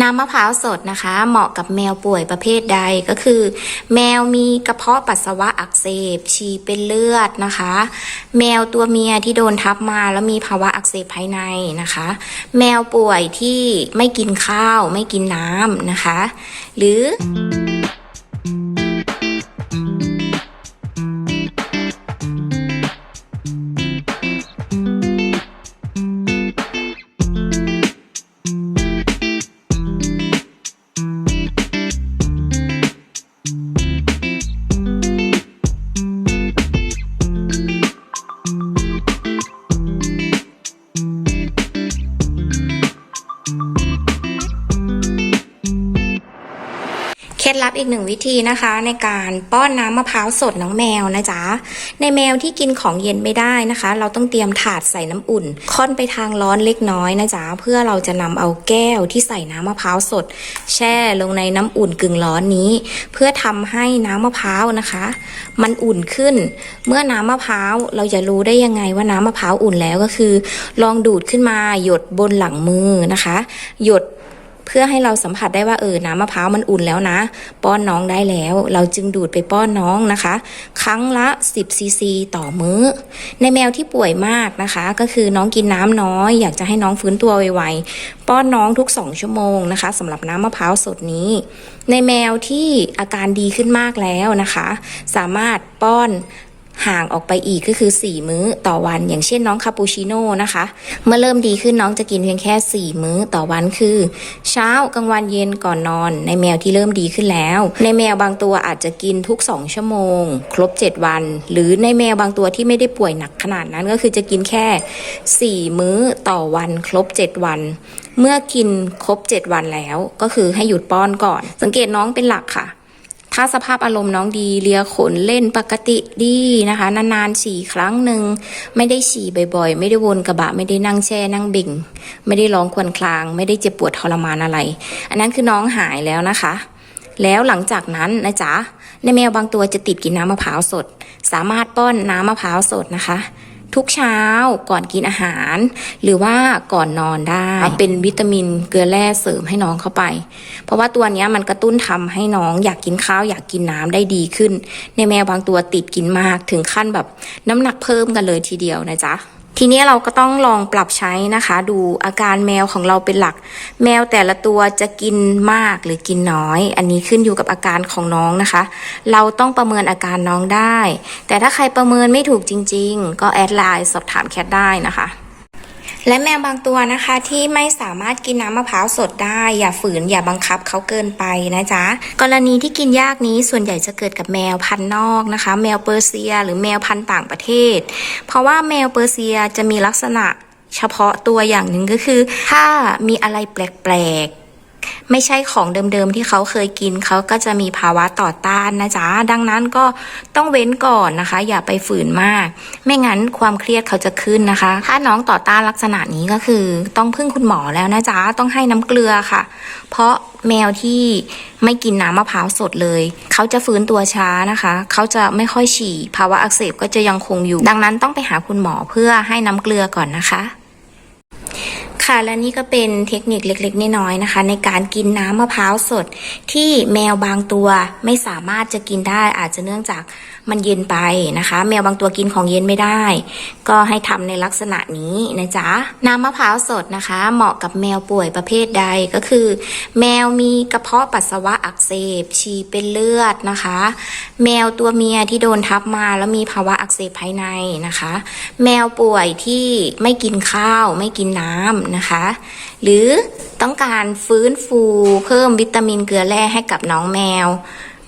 น้ำมะพร้าวสดนะคะ เหมาะกับแมวป่วยประเภทใดก็คือ แมวมีกระเพาะปัสสาวะอักเสบฉี่เป็นเลือดนะคะ แมวตัวเมียที่โดนทับมาแล้วมีภาวะอักเสบภายในนะคะ แมวป่วยที่ไม่กินข้าวไม่กินน้ำนะคะ หรือ เคล็ดลับอีกหนึ่งวิธีนะคะ ในการป้อนน้ำมะพร้าวสดน้องแมวนะจ๊ะในแมวที่กินของเย็นไม่ได้นะคะ เราต้องเตรียมถาดใส่น้ำอุ่น ค่อนไปทางร้อนเล็กน้อยนะจ๊ะเพื่อเราจะนำเอาแก้วที่ใส่น้ำมะพร้าวสด แช่ลงในน้ำอุ่นกึ่งร้อนนี้ เพื่อทำให้น้ำมะพร้าวนะคะ มันอุ่นขึ้น เมื่อน้ำมะพร้าวเราจะรู้ได้ยังไงว่าน้ำมะพร้าวอุ่นแล้วก็คือ ลองดูดขึ้นมาหยดบนหลังมือนะคะ หยด เพื่อให้เราสัมผัสได้ว่าเออน้ำมะพร้าวมันอุ่นแล้วนะ ป้อนน้องได้แล้ว เราจึงดูดไปป้อนน้องนะคะ ครั้งละ 10ซีซีต่อมื้อ ในแมวที่ป่วยมากนะคะ ก็คือน้องกินน้ำน้อย อยากจะให้น้องฟื้นตัวไวๆป้อนน้องทุก 2 ชั่วโมงนะคะสำหรับน้ำมะพร้าวสดนี้ ในแมวที่อาการดีขึ้นมากแล้วนะคะ สามารถป้อน ห่างออกไปอีกก็คือ 4 มื้อต่อวัน อย่างเช่นน้องคาปูชิโน่นะคะ เมื่อเริ่มดีขึ้นน้องจะกินเพียงแค่ 4 มื้อต่อวันคือ เช้ากลางวันเย็นก่อนนอน ในแมวที่เริ่มดีขึ้นแล้ว ในแมวบางตัวอาจจะกินทุก 2 ชั่วโมง ครบ 7 วัน หรือในแมวบางตัวที่ไม่ได้ป่วยหนักขนาดนั้นก็คือจะกินแค่ 4 มื้อต่อวัน ครบ 7 วัน เมื่อกินครบ 7 วันแล้ว ก็คือให้หยุดป้อนก่อน สังเกตน้องเป็นหลักค่ะ ถ้าสภาพอารมณ์น้องดีเลียขนเล่นปกติดีนะคะ นานๆฉี่ครั้งหนึ่งไม่ได้ฉี่บ่อยๆ ไม่ได้วนกระบะ ไม่ได้นั่งแช่นั่งบิ่ง ไม่ได้ร้องควญคราง ไม่ได้เจ็บปวดทรมานอะไร อันนั้นคือน้องหายแล้วนะคะ แล้วหลังจากนั้นนะจ๊ะในแมวบางตัวจะติดกินน้ำมะพร้าวสด สามารถป้อนน้ำมะพร้าวสดนะคะ ทุกเช้าก่อนกินอาหาร หรือว่าก่อนนอนได้เป็นวิตามินเกลือแร่เสริมให้น้องเข้าไป เพราะว่าตัวเนี้ยมันกระตุ้นทำให้น้องอยากกินข้าวอยากกินน้ำได้ดีขึ้น ในแมวบางตัวติดกินมากถึงขั้นแบบน้ำหนักเพิ่มกันเลยทีเดียวนะจ๊ะ ทีนี้เราก็ต้องลองปรับใช้นะคะ ดูอาการแมวของเราเป็นหลัก แมวแต่ละตัวจะกินมากหรือกินน้อย อันนี้ขึ้นอยู่กับอาการของน้องนะคะ เราต้องประเมินอาการน้องได้ แต่ถ้าใครประเมินไม่ถูกจริง ๆ ก็แอดไลน์สอบถามแคทได้นะคะ และแมวบางตัวนะคะที่ไม่สามารถกินน้ำมะพร้าวสดได้ อย่าฝืนอย่าบังคับเขาเกินไปนะจ๊ะกรณีที่กินยากนี้ส่วนใหญ่จะเกิดกับแมวพันธุ์นอกนะคะ แมวเปอร์เซีย หรือแมวพันธุ์ต่างประเทศ เพราะว่าแมวเปอร์เซียจะมีลักษณะเฉพาะตัวอย่างหนึ่งก็คือ ถ้ามีอะไรแปลกๆ ไม่ใช่ของเดิมๆที่เขาเคยกินเขาก็จะมีภาวะต่อต้านนะจ๊ะดังนั้นก็ต้องเว้นก่อนนะคะ อย่าไปฝืนมาก ไม่งั้นความเครียดเขาจะขึ้นนะคะ ถ้าน้องต่อต้านลักษณะนี้ก็คือ ต้องพึ่งคุณหมอแล้วนะจ๊ะต้องให้น้ำเกลือค่ะ เพราะแมวที่ไม่กินน้ำมะพร้าวสดเลย เขาจะฟื้นตัวช้านะคะ เขาจะไม่ค่อยฉี่ ภาวะอักเสบก็จะยังคงอยู่ ดังนั้นต้องไปหาคุณหมอเพื่อให้น้ำเกลือก่อนนะคะ ค่ะและนี่ก็เป็นเทคนิคเล็กๆน้อยๆนะคะ ในการกินน้ำมะพร้าวสด ที่แมวบางตัวไม่สามารถจะกินได้อาจจะเนื่องจากมันเย็นไปนะคะ แมวบางตัวกินของเย็นไม่ได้ ก็ให้ทำในลักษณะนี้นะจ๊ะน้ำมะพร้าวสดนะคะ เหมาะกับแมวป่วยประเภทใดก็คือ แมวมีกระเพาะปัสสาวะอักเสบฉี่เป็นเลือดนะคะ แมวตัวเมียที่โดนทับมาแล้วมีภาวะอักเสบภายในนะคะ แมวป่วยที่ไม่กินข้าวไม่กินน้ำนะคะ หรือต้องการฟื้นฟูเพิ่มวิตามินเกลือแร่ให้กับน้องแมว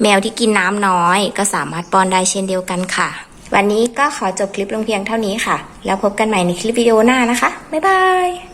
แมวที่กินน้ำน้อย ก็สามารถป้อนได้เช่นเดียวกันค่ะ วันนี้ก็ขอจบคลิปลงเพียงเท่านี้ค่ะ แล้วพบกันใหม่ในคลิปวิดีโอหน้านะคะ บ๊ายบาย